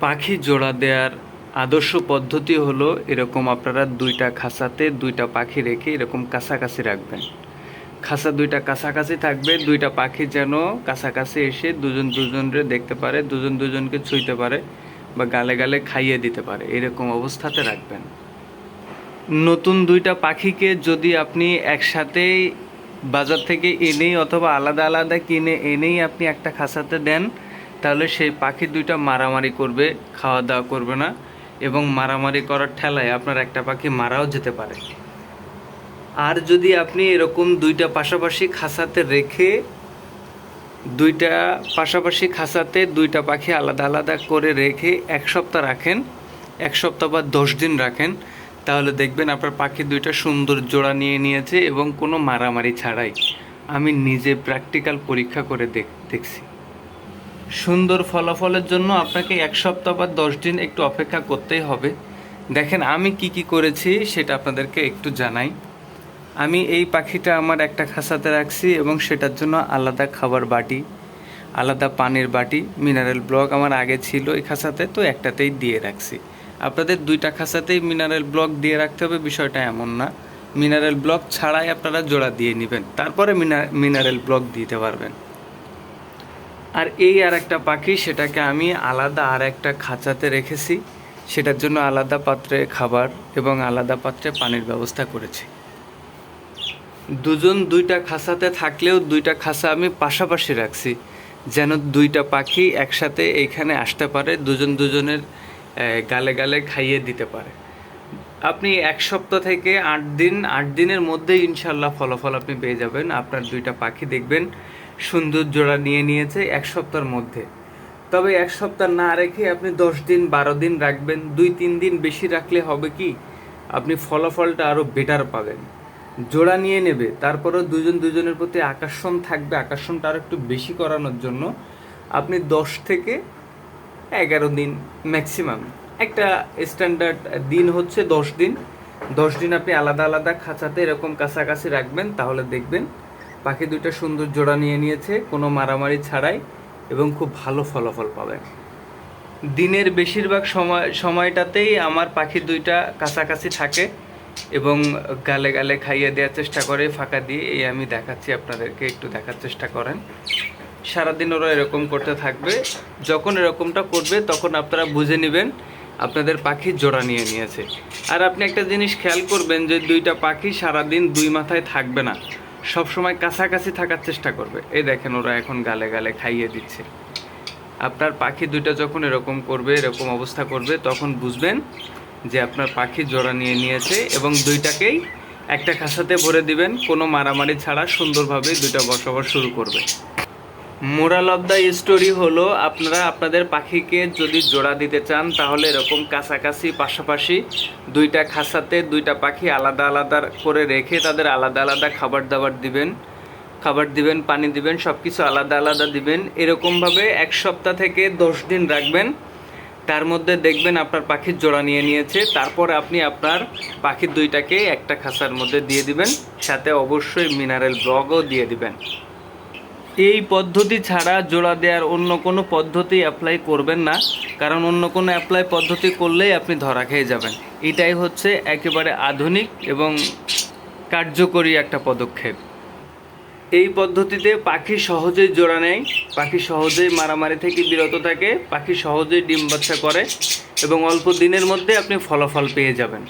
পাখি জোড়া দেওয়ার আদর্শ পদ্ধতি হলো এরকম আপনারা দুইটা খাঁচাতে দুইটা পাখি রেখে এরকম কাছাকাছি রাখবেন। খাঁচা দুইটা কাছাকাছি থাকবে, দুইটা পাখি যেন কাছাকাছি এসে দুজন দুজনরে দেখতে পারে, দুজন দুজনকে ছুঁইতে পারে বা গালে গালে খাইয়ে দিতে পারে, এরকম অবস্থাতে রাখবেন। নতুন দুইটা পাখিকে যদি আপনি একসাথেই বাজার থেকে এনেই অথবা আলাদা আলাদা কিনে এনেই আপনি একটা খাঁচাতে দেন তাহলে সেই পাখি দুইটা মারামারি করবে খাওয়া দাওয়া করবে না এবং মারামারি করার ঠেলায় আপনার একটা পাখি মারাও যেতে পারে। আর যদি আপনি এরকম দুইটা পাশাপাশি খাঁচাতে রেখে দুইটা পাশাপাশি খাসাতে দুইটা পাখি আলাদা আলাদা করে রেখে এক সপ্তাহ রাখেন, এক সপ্তাহ বা দশ দিন রাখেন, তাহলে দেখবেন আপনার পাখি দুইটা সুন্দর জোড়া নিয়ে নিয়েছে এবং কোনো মারামারি ছাড়াই। আমি নিজে প্র্যাকটিক্যাল পরীক্ষা করে দেখ, দেখছি। সুন্দর ফলাফলের জন্য আপনাকে এক সপ্তাহ বা দশ দিন একটু অপেক্ষা করতেই হবে। দেখেন, আমি কি কি করেছি সেটা আপনাদেরকে একটু জানাই। আমি এই পাখিটা আমার একটা খাঁচাতে রাখছি এবং সেটার জন্য আলাদা খাবার বাটি, আলাদা পানির বাটি, মিনারেল ব্লক আমার আগে ছিল এই খাসাতে, তো একটাতেই দিয়ে রাখছি। আপনাদের দুইটা খাসাতেই মিনারেল ব্লক দিয়ে রাখতে হবে, বিষয়টা এমন না। মিনারেল ব্লক ছাড়াই আপনারা জোড়া দিয়ে নেবেন, তারপরে মিনারেল ব্লক দিতে পারবেন। আর এই আর একটা পাখি, সেটাকে আমি আলাদা আর একটা খাঁচাতে রেখেছি। সেটার জন্য আলাদা পাত্রে খাবার এবং আলাদা পাত্রে পানির ব্যবস্থা করেছি। দুজন দুইটা খাঁচাতে থাকলেও দুইটা খাঁচা আমি পাশাপাশি রাখছি, যেন দুইটা পাখি একসাথে এইখানে আসতে পারে, দুজন দুজনের গালে গালে খাইয়ে দিতে পারে। আপনি এক সপ্তাহ থেকে আট দিন, আট দিনের মধ্যে ইনশাল্লাহ ফলাফল আপনি পেয়ে যাবেন। আপনার দুইটা পাখি দেখবেন, সুন্দর জোড়া নিয়ে নিয়েছে এক সপ্তাহের মধ্যে। তবে এক সপ্তাহ না রেখে আপনি দশ দিন, বারো দিন রাখবেন। দুই, তিন দিন বেশি রাখলে হবে কি? আপনি ফলাফলটা আরও বেটার পাবেন। জোড়া নিয়ে নেবে, তারপরেও দুজন, দুজনের প্রতি আকর্ষণ থাকবে, আকর্ষণটা আরও একটু বেশি করানোর জন্য। আপনি দশ থেকে এগারো দিন ম্যাক্সিমাম একটা স্ট্যান্ডার্ড দিন হচ্ছে দশ দিন। দশ দিন আপনি আলাদা আলাদা খাঁচাতে এরকম কাছাকাছি রাখবেন, তাহলে দেখবেন পাখি দুইটা সুন্দর জোড়া নিয়ে নিয়েছে, কোনো মারামারি ছাড়াই এবং খুব ভালো ফলাফল পাবেন দিনের বেশিরভাগ সময়, সময়টাতেই আমার পাখি দুইটা কাছাকাছি থাকে এবং গালে গালে খাইয়ে দেওয়ার চেষ্টা করে, ফাঁকা দিয়ে, এই আমি দেখাচ্ছি আপনাদেরকে, একটু দেখার চেষ্টা করেন। সারাদিন ওরা এরকম করতে থাকবে, যখন এরকমটা করবে, তখন আপনারা বুঝে নেবেন আপনাদের পাখি জোড়া নিয়ে নিয়েছে। আর আপনি একটা জিনিস খেয়াল করবেন যে দুইটা পাখি সারাদিন দুই মাথায় থাকবে না। সব সময় কাছাকাছি থাকার চেষ্টা করবে। এই দেখেন ওরা এখন গালে গালে খাইয়ে দিচ্ছে। আপনার পাখি দুইটা যখন এরকম করবে, এরকম অবস্থা করবে, তখন বুঝবেন যে আপনার পাখি জোড়া নিয়ে নিয়েছে এবং দুইটাকেই একটা খাঁচাতে ভরে দিবেন। কোনো মারামারি ছাড়া সুন্দরভাবে দুইটা বসবাস শুরু করবে। মোরাল অফ দ্য স্টোরি হলো, আপনারা আপনাদের পাখিকে যদি জোড়া দিতে চান, তাহলে এরকম কাছাকাছি পাশাপাশি দুইটা খাঁচাতে দুইটা পাখি আলাদা আলাদা করে রেখে তাদের আলাদা আলাদা খাবার দাবার দিবেন, খাবার দিবেন, পানি দিবেন সব কিছু আলাদা আলাদা দিবেন। এরকমভাবে এক সপ্তাহ থেকে দশ দিন রাখবেন। তার মধ্যে দেখবেন আপনার পাখির জোড়া নিয়ে নিয়েছে, তারপর আপনি আপনার পাখির দুইটাকে একটা খাঁচার মধ্যে দিয়ে দিবেন, সাথে অবশ্যই মিনারেল ব্লগও দিয়ে দিবেন। এই পদ্ধতি ছাড়া জোড়া দেওয়ার অন্য কোনো পদ্ধতি অ্যাপ্লাই করবেন না, কারণ অন্য কোনো অ্যাপ্লাই পদ্ধতি করলেই আপনি ধরা খেয়ে যাবেন। এটাই হচ্ছে একেবারে আধুনিক এবং কার্যকরী একটা পদক্ষেপ। এই পদ্ধতিতে পাখি সহজেই জোড়া নেয়, পাখি সহজেই মারামারি থেকে বিরত থাকে, পাখি সহজেই ডিম বাচ্চা করে এবং অল্প দিনের মধ্যে আপনি ফলাফল পেয়ে যাবেন।